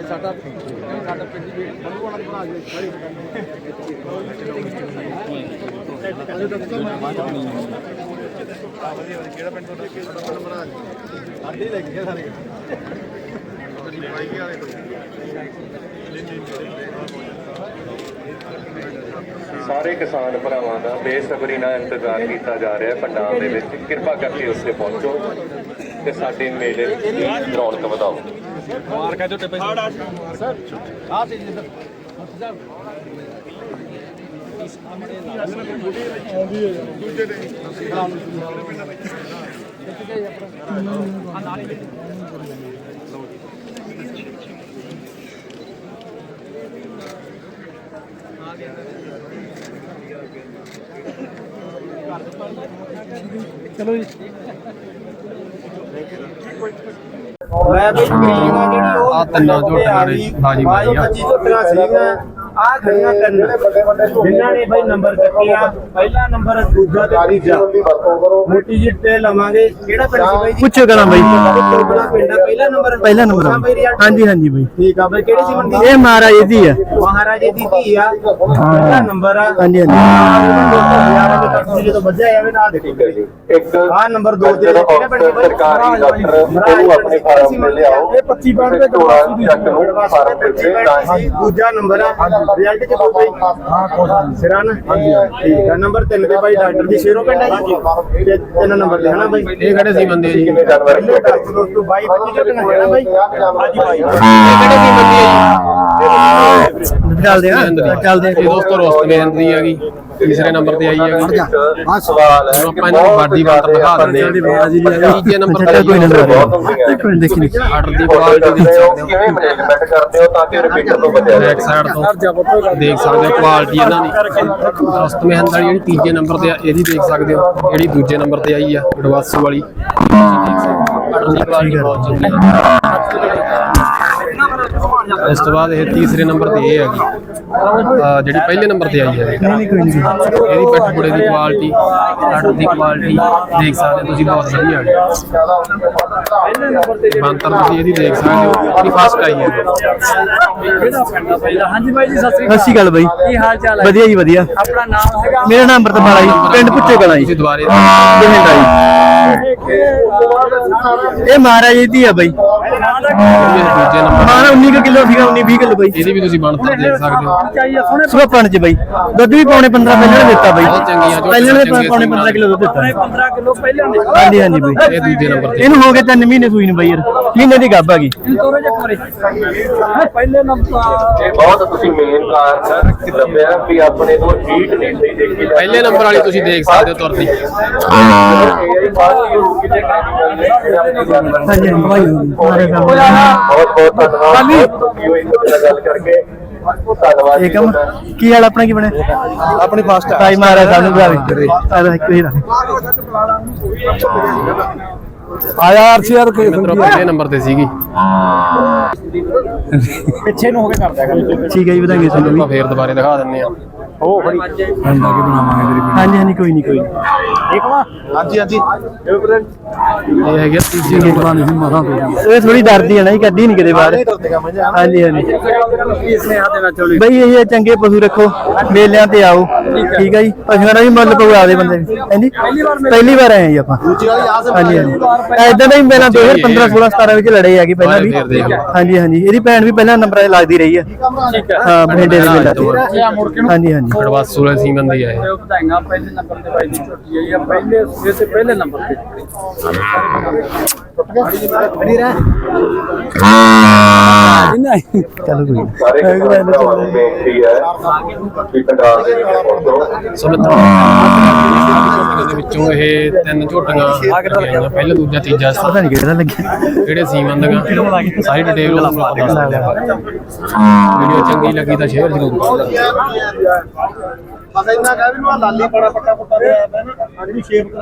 ਇਹ ਸਾਡਾ ਇਹ ਸਾਡਾ ਪਿੰਡ ਦੀ ਬੰਦੂ ਵਾਲਾ ਬਣਾ ਗਿਆ ਕਿਹੜਾ ਪਿੰਡ ਤੁਹਾਡਾ? ਕਿਹੜਾ ਪਿੰਡ ਬਣਾ ਸਾਡੇ ਲੈ ਕੇ ਸਾਰੇ। ਸਾਰੇ ਕਿਸਾਨ ਭਰਾਵਾਂ ਦਾ ਬੇਸਬਰੀ ਨਾਲ ਇੰਤਜ਼ਾਰ ਕੀਤਾ ਜਾ ਰਿਹਾ ਹੈ ਪੰਡਾਲ ਦੇ ਵਿੱਚ। ਕਿਰਪਾ ਕਰਕੇ ਉੱਥੇ ਪਹੁੰਚੋ ਤੇ ਸਾਡੇ ਮੇਲੇ ਦੀ ਰੌਣਕ ਵਧਾਓ। ਮਾਰ ਕੇ ਟਿੱਪੇ ਸਰ ਆ ਤੇ ਜੀ ਸਰ। ਚਲੋ ਜੀ ਮੈਂ ਬਈ ਗਰੀਬ ਆ ਜਿਹੜੀ ਉਹ ਆਹ ਤਿੰਨਾਂ ਝੋਟੀਆਂ ਨੇ ਬਾਜੀ ਮਾਰੀ ਆ। 25 ਝੋਟੀਆਂ ਸੀਗੀਆਂ ਆ ਖੜੀਆਂ ਤਿੰਨ ਜਿਨ੍ਹਾਂ ਨੇ ਬਈ ਨੰਬਰ ਚੱਕਿਆ ਪਹਿਲਾ ਨੰਬਰ ਦੂਜਾ ਤੇ ਤੀਜਾ। ਮੋਟੀ ਜਿੱਤੇ ਲਵਾਂਗੇ। ਕਿਹੜਾ ਪਿੰਡ ਸੀ ਬਈ ਜੀ? ਪੁੱਛੋ ਕਰਾਂ ਬਾਈ। ਪਹਿਲਾ ਨੰਬਰ। ਪਹਿਲਾ ਨੰਬਰ? ਹਾਂਜੀ ਹਾਂਜੀ ਬਾਈ। ਠੀਕ ਆ ਬਈ। ਕਿਹੜੀ ਸੀ ਮੰਡੀ ਇਹ ਮਹਾਰਾਜ ਦੀ ਆ। ਮਹਾਰਾਜੇ ਦੀ ਧੀ ਆ। ਪਹਿਲਾ ਨੰਬਰ ਆ। ਹਾਂਜੀ ਹਾਂਜੀ। ਹਾਂਜੀ ਜਦੋਂ ਵੱਜਿਆ ਜਾਵੇ ਨਾਲ ਦੇਖੋ ਜੀ। ਇੱਕ ਆਹ ਨੰਬਰ ਦੋ ਤੇ ਜਿਹੜਾ ਕਿਹੜਾ ਪਿੰਡ ਸੀ ਬਾਈ? ਸਰਕਾਰੀ ਡਾਕਟਰ ਉਹਨੂੰ ਆਪਣੇ ਫਾਰਮ ਤੇ ਲਿਆਓ। ਇਹ 25 ਬਣ ਦੇ ਥੋੜਾ ਚੱਕ ਨੂੰ ਫਾਰਮ ਤੇ ਉੱਤੇ ਤਾਂ ਹੀ ਦੂਜਾ ਨੰਬਰ ਆ ਰਿਜ਼ਲਟ ਚ ਕੋਈ ਹਾਂ ਸਿਰਾਂ ਨਾ ਠੀਕ ਆ ਨੰਬਰ 3 ਤੇ ਭਾਈ ਡਾਕਟਰ ਦੀ ਸ਼ੇਰੋ ਪਿੰਡ ਹੈ ਜੀ। ਤੇ ਤਿੰਨ ਨੰਬਰ ਲਿਖਣਾ ਬਾਈ ਇਹ ਕਿਹੜੇ ਸੀ ਬੰਦੇ ਜੀ? ਕਿੰਨੇ ਜਾਨਵਰ ਪਹਿਲੇ ਟੱਚ ਦੋਸਤੋ ਬਾਈ 25 ਝੋਟੀਆਂ ਹੈ ਨਾ ਬਾਈ ਹਾਂਜੀ ਬਾਈ ਇਹ ਕਿਹੜੇ ਸੀ ਬੰਦੇ ਚੱਲਦੇ ਆ। ਚੱਲਦੇ ਦੋਸਤੋ ਰੋਸਤਮੇਨ ਦੀ ਹੈਗੀ ਤੀਸਰੇ ਨੰਬਰ ਤੇ ਆਈ ਹੈਗੀ ਆ ਸਵਾਲ ਹੈ ਹੁਣ ਆਪਾਂ ਇਹਨਾਂ ਨੂੰ ਬਾਡੀ ਬਾਟਰ ਦਿਖਾ ਦਿੰਦੇ ਆ ਤੀਜੇ ਨੰਬਰ ਤੇ ਕੋਈ ਨੰਬਰ ਹੈ ਇੱਕ ਮਿੰਟ ਦੇਖੀ ਆਰਡਰ ਦੀ ਕੁਆਲਿਟੀ ਦੇਖ ਸਕਦੇ ਹੋ। ਕਿਵੇਂ ਮੈਨੇਜਮੈਂਟ ਕਰਦੇ ਹੋ ਤਾਂ ਕਿ ਰਿਪੀਟਰ ਤੋਂ ਬਚਿਆ ਜਾਵੇ। ਬੈਕ ਸਾਈਡ ਤੋਂ ਦੇਖ ਸਕਦੇ ਹੋ ਕੁਆਲਿਟੀ ਇਹਨਾਂ ਦੀ। ਰਸਤਮੇਨ ਵਾਲੀ ਜਿਹੜੀ ਤੀਜੇ ਨੰਬਰ ਤੇ ਆ ਇਹਦੀ ਦੇਖ ਸਕਦੇ ਹੋ। ਜਿਹੜੀ ਦੂਜੇ ਨੰਬਰ ਤੇ ਆਈ ਆ ਡਵਾਸੂ ਵਾਲੀ। ਆਰਡਰ ਦੀ ਕੁਆਲਿਟੀ ਬਹੁਤ ਚੰਗੀ ਹੈ ਇਸ ਤੋਂ ਬਾਅਦ ਇਹ ਤੀਸਰੇ ਨੰਬਰ ਤੇ ਇਹ ਹੈਗੀ ਅਹ ਜਿਹੜੀ ਪਹਿਲੇ ਨੰਬਰ ਤੇ ਆਈ ਹੈ। ਨਹੀਂ ਕੋਈ ਨਹੀਂ ਇਹਦੀ ਪਿੱਠ ਪੁੜੇ ਦੀ ਕੁਆਲਿਟੀ ਆਰਡਰ ਦੀ ਕੁਆਲਿਟੀ ਦੇਖ ਸਕਦੇ ਹੋ ਤੁਸੀਂ ਬਹੁਤ ਵਧੀਆ ਹੈ। ਮੰਤਰ ਤੁਸੀਂ ਇਹਦੀ ਦੇਖ ਸਕਦੇ ਹੋ ਇਹਦੀ ਫਸਟ ਆਈ ਹੈ। ਹਾਂਜੀ ਬਾਈ ਜੀ ਸਤਿ ਸ੍ਰੀ ਸਤਿ ਸ਼੍ਰੀ ਅਕਾਲ ਬਾਈ। ਕੀ ਹਾਲ ਚਾਲ ਹੈ? ਵਧੀਆ ਜੀ ਵਧੀਆ। ਆਪਣਾ ਨਾਮ ਹੈਗਾ? ਮੇਰਾ ਨਾਮ ਅੰਮ੍ਰਿਤਪਾਲ ਜੀ ਪਿੰਡ ਪੁੱਛੇ ਕਲਾਂ ਜੀ। ਤੁਸੀਂ ਦੁਬਾਰੇ ਬਠਿੰਡਾ ਜੀ। ਇਹ ਮਹਾਰਾਜ ਜੀ ਦੀ ਆ ਬਾਈ। ਦੂਜੇ ਨੰਬਰ ਮਾਰਾ 19 ਕਿਲੋ ਸੀਗਾ 19 20 ਕਿਲੋ ਬਾਈ। ਇਹਦੀ ਵੀ ਤੁਸੀਂ ਬਣਤਰ ਦੇਖ ਸਕਦੇ ਹੋ। ਸੁਪਨ ਚ ਬਾਈ। ਦੁੱਧ ਵੀ ਪੌਣੇ 15 ਪਹਿਲਾਂ ਨੇ ਦਿੱਤਾ ਬਾਈ। ਬਹੁਤ ਚੰਗੀਆਂ ਝੋਟੀਆਂ, ਪਹਿਲਾਂ ਨੇ ਪੌਣੇ ਸੀਗੀਆਂ। 15 ਕਿਲੋ ਦੁੱਧ ਦਿੱਤਾ। 15 ਕਿਲੋ ਪਹਿਲਾਂ ਨੇ ਹਾਂਜੀ ਹਾਂਜੀ ਬਾਈ। ਇਹ ਦੂਜੇ ਨੰਬਰ ਤੇ। ਇਹਨੂੰ ਹੋ ਗਏ 3 ਮਹੀਨੇ ਸੂਈ ਨੂੰ ਬਾਈ ਯਾਰ। ਮਹੀਨੇ ਦੀ ਗੱਭ ਆ ਗਈ। ਪਹਿਲੇ ਨੰਬਰ ਇਹ ਬਹੁਤ ਤੁਸੀਂ ਮੇਨ ਕਾਰਨ ਲੱਭਿਆ ਵੀ ਆਪਣੇ ਕੋਲ ਹੀਟ ਨਹੀਂ ਸਹੀ ਦੇਖੀ। ਪਹਿਲੇ ਨੰਬਰ ਵਾਲੀ ਤੁਸੀਂ ਦੇਖ ਸਕਦੇ ਹੋ ਤੁਰਦੀ। ਇਹ ਬਾਤ ਹੀ ਹੋਊਗੀ ਜੇ chemical ਨੇ ਆਪਣੇ ਜਾਨਵਰ ਹਾਂਜੀ ਹਾਂਜੀ ਬਾਈ ਮਾਰੇ ਕੰਮ ਬਹੁਤ ਬਹੁਤ ਧੰਨਵਾਦ। ਬਹੁਤ ਖੁਸ਼ੀ ਹੋਈ ਤੁਹਾਡੇ ਨਾਲ ਗੱਲ ਕਰਕੇ ਧੰਨਵਾਦ ਇਹ ਕੰਮ ਕੀ ਹਾਲ ਆਪਣਾ ਕੀ ਬਣਿਆ ਆਪਣੀ ਫਾਸਟ ਟਾਈ ਮਾਰਿਆ ਸਾਨੂੰ ਬੁਲਾਵੇ ਆਦਾ ਇੱਕ ਹੀ ਰੱਖ ਆਇਆ ਆਰਸੀਆਰ ਕੋਈ ਮਿੱਤਰੋ ਪਹਿਲੇ ਨੰਬਰ ਤੇ ਸੀਗੀ। ਪਿੱਛੇ ਨੂੰ ਹੋ ਕੇ ਕਰਦਾ ਕਰ ਠੀਕ ਹੈ ਜੀ ਤੁਹਾਨੂੰ ਆਪਾਂ ਫੇਰ ਦੁਬਾਰੇ ਦਿਖਾ ਦਿੰਨੇ ਆ ਹਾਂਜੀ ਹਾਂਜੀ ਕੋਈ ਨਹੀਂ ਕੋਈ ਨਹੀਂ ਵਾ? ਹਾਂਜੀ ਹਾਂਜੀ। ਇਹ ਹੈਗੀ ਆ ਤੀਜੀ ਨੰਬਰ ਇਹ ਥੋੜੀ ਡਰਦੀ ਹੈ ਨਾ ਜੀ ਕੱਢੀ ਨਹੀਂ ਕਿਤੇ ਬਾਹਰ। ਹਾਂਜੀ ਹਾਂਜੀ। ਬਈ ਇਹ ਚੰਗੇ ਪਸ਼ੂ ਰੱਖੋ ਮੇਲਿਆਂ ਤੇ ਆਓ। ਠੀਕ ਹੈ ਜੀ? ਪਸ਼ੂਆਂ ਦਾ ਵੀ ਮੁੱਲ ਪਵਾ ਦੇ ਬੰਦੇ ਹਾਂਜੀ? ਪਹਿਲੀ ਵਾਰ ਆਏ ਜੀ ਆਪਾਂ। ਦੂਜੀ ਵਾਲੀ ਆ ਸੇ ਹਾਂਜੀ ਹਾਂਜੀ। ਐਦਾਂ ਦਾ ਹੀ ਪਹਿਲਾਂ 2015 16 17 ਵਿੱਚ ਲੜੇ ਹੈਗੇ ਪਹਿਲਾਂ ਵੀ। ਹਾਂਜੀ ਹਾਂਜੀ। ਇਹਦੀ ਭੈਣ ਵੀ ਪਹਿਲਾਂ ਨੰਬਰਾਂ 'ਤੇ ਲੱਗਦੀ ਰਹੀ ਹੈ ਠੀਕ ਹੈ ਹਾਂ ਬਠਿੰਡੇ ਦੇ ਮੇਲਾ ਤੇ। ਇਹ ਹਾਂਜੀ ਹਾਂਜੀ। ਡਵਾਸੂ ਵਾਲੇ ਸੀਮਨ ਦੀ ਹੈ ਇਹ ਇਹ ਵਧਾਈਆਂ ਪਹਿਲੇ ਨੰਬਰ ਤੇ ਬਾਈ ਦੀ ਛੋਟੀ ਆਈ ਆ। ਪਹਿਲੇ ਸੂਏ ਤੇ ਪਹਿਲੇ ਨੰਬਰ ਤੇ ਚਲੋ ਕੋਈ ਨੀ। ਸਾਰੇ ਕਿਸਾਨ ਭਰਾਵਾਂ ਨੂੰ। ਬੇਨਤੀ ਹੈ। ਕਿ ਪੰਡਾਲ ਦੇ ਵਿੱਚ ਪਹੁੰਚੋ ਸੋ ਮਿੱਤਰੋ ਦੇ ਵਿੱਚੋਂ ਇਹ ਤਿੰਨ ਝੋਟੀਆਂ। ਪਹਿਲਾ ਦੂਜਾ ਤੀਜਾ ਪਤਾ ਨਹੀਂ ਕਿਹੜਾ ਲੱਗਿਆ। ਕਿਹੜੇ ਸੀਮਨ ਦੀਆਂ ਸਾਰੀ ਡਿਟੇਲ ਤੁਹਾਨੂੰ ਆਪਾਂ ਦੱਸ ਦਿੰਦੇ ਹਾਂ ਵੀਡੀਓ ਚੰਗੀ ਲੱਗੀ ਤਾਂ ਸ਼ੇਅਰ ਜ਼ਰੂਰ ਕਰੋ ਬਸ ਇੰਨਾ ਕਹਿ ਵੀ ਨੂੰ ਆਹ ਲਾਲੀ ਬੜਾ ਪੱਟਾ ਪੁੱਟਾ ਦੇ ਆਇਆ ਮੈਂ ਜਿਹੜੀ ਸ਼ੇਪ